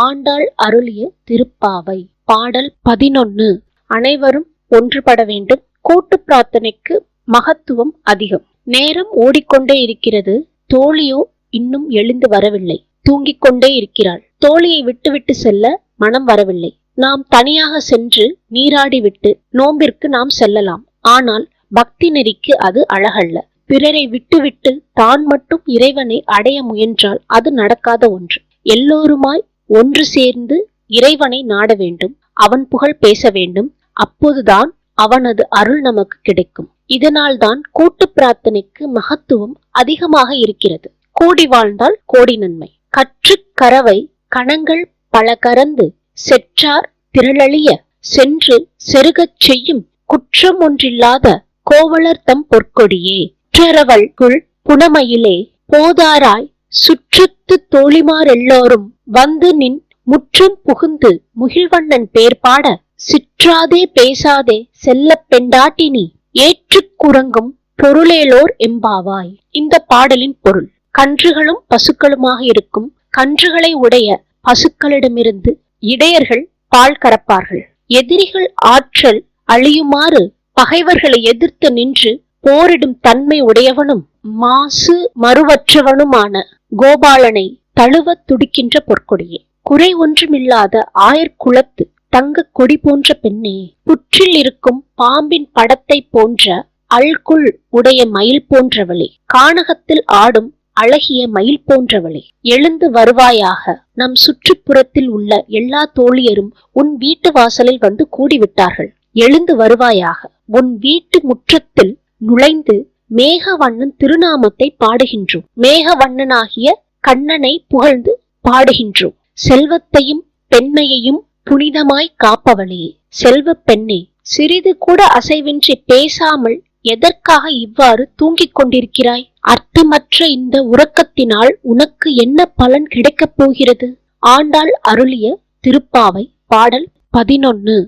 ஆண்டாள் அருளிய திருப்பாவை. பாடல் பதினொன்னு. அனைவரும் ஒன்றுபட வேண்டும். கூட்டு பிரார்த்தனைக்கு மகத்துவம் அதிகம். நேரம் ஓடிக்கொண்டே இருக்கிறது. தோழியோ இன்னும் எழுந்து வரவில்லை. தூங்கிக் கொண்டே இருக்கிறாள். தோழியை விட்டுவிட்டு செல்ல மனம் வரவில்லை. நாம் தனியாக சென்று நீராடிவிட்டு நோம்பிற்கு நாம் செல்லலாம். ஆனால் பக்தி நெறிக்கு அது அழகல்ல. பிறரை விட்டுவிட்டு தான் மட்டும் இறைவனை அடைய முயன்றால் அது நடக்காத ஒன்று. எல்லோருமாய் ஒன்று சேர்ந்து இறைவனை நாட வேண்டும் அவன் புகழ் பேச வேண்டும் அப்போதுதான் அவனது அருள் நமக்கு கிடைக்கும். இதனால் தான் கூட்டு பிரார்த்தனைக்கு மகத்துவம் அதிகமாக இருக்கிறது. கூடி வாழ்ந்தால் கோடி நன்மை. கற்று கரவை கணங்கள் பல கறந்து செற்றார் திரளழிய சென்று செருகச் செய்யும் குற்றம் ஒன்றில்லாத கோவலர் தம் பொற்கொடியே. குற்றரவள்குள் புனமையிலே போதாராய் சுற்றத்து தோழிமாரெல்லோரும் வந்து நின் முற்றும் புகுந்து முகில்வண்ணன் பேர் பாட சிற்றாதே பேசாதே செல்லப் பெண்டாட்டினி ஏற்றுக்குறங்கும் பொருளேலோர் எம்பாவாய் இந்த பாடலின் பொருள் கன்றுகளும் பசுக்களுமாக இருக்கும் கன்றுகளை உடைய பசுக்களிடமிருந்து இடையர்கள் பால் கறப்பார்கள். எதிரிகள் ஆற்றல் அழியுமாறு பகைவர்களை எதிர்த்து நின்று போரிடும் தன்மை உடையவனும் மாசு மறுவற்றவனுமான கோபாலனை தழுவத் துடிக்கின்ற பொற்கொடியே. குறை ஒன்றுமில்லாத ஆயர்குலத்து தங்க கொடி போன்ற பெண்ணே புற்றில் இருக்கும் பாம்பின் படத்தை போன்ற அல்குள் உடைய மயில் போன்றவளே கானகத்தில் ஆடும் அழகிய மயில் போன்றவளே எழுந்து வருவாயாக நம் சுற்றுப்புறத்தில் உள்ள எல்லா தோழியரும் உன் வீட்டு வாசலில் வந்து கூடிவிட்டார்கள். எழுந்து வருவாயாக உன் வீட்டு முற்றத்தில் நுழைந்து மேகவண்ணன் திருநாமத்தை பாடுகின்றோம். மேகவண்ணனாகிய கண்ணனை புகழ்ந்து பாடுகின்றோம். செல்வத்தையும் பெண்மையையும் புனிதமாய் காப்பவளே. செல்வப் பெண்ணே சிறிது கூட அசைவின்றி பேசாமல் எதற்காக இவ்வாறு தூங்கிக் கொண்டிருக்கிறாய்? அர்த்தமற்ற இந்த உறக்கத்தினால் உனக்கு என்ன பலன் கிடைக்கப் போகிறது? ஆண்டாள் அருளிய திருப்பாவை பாடல் பதினொன்னு.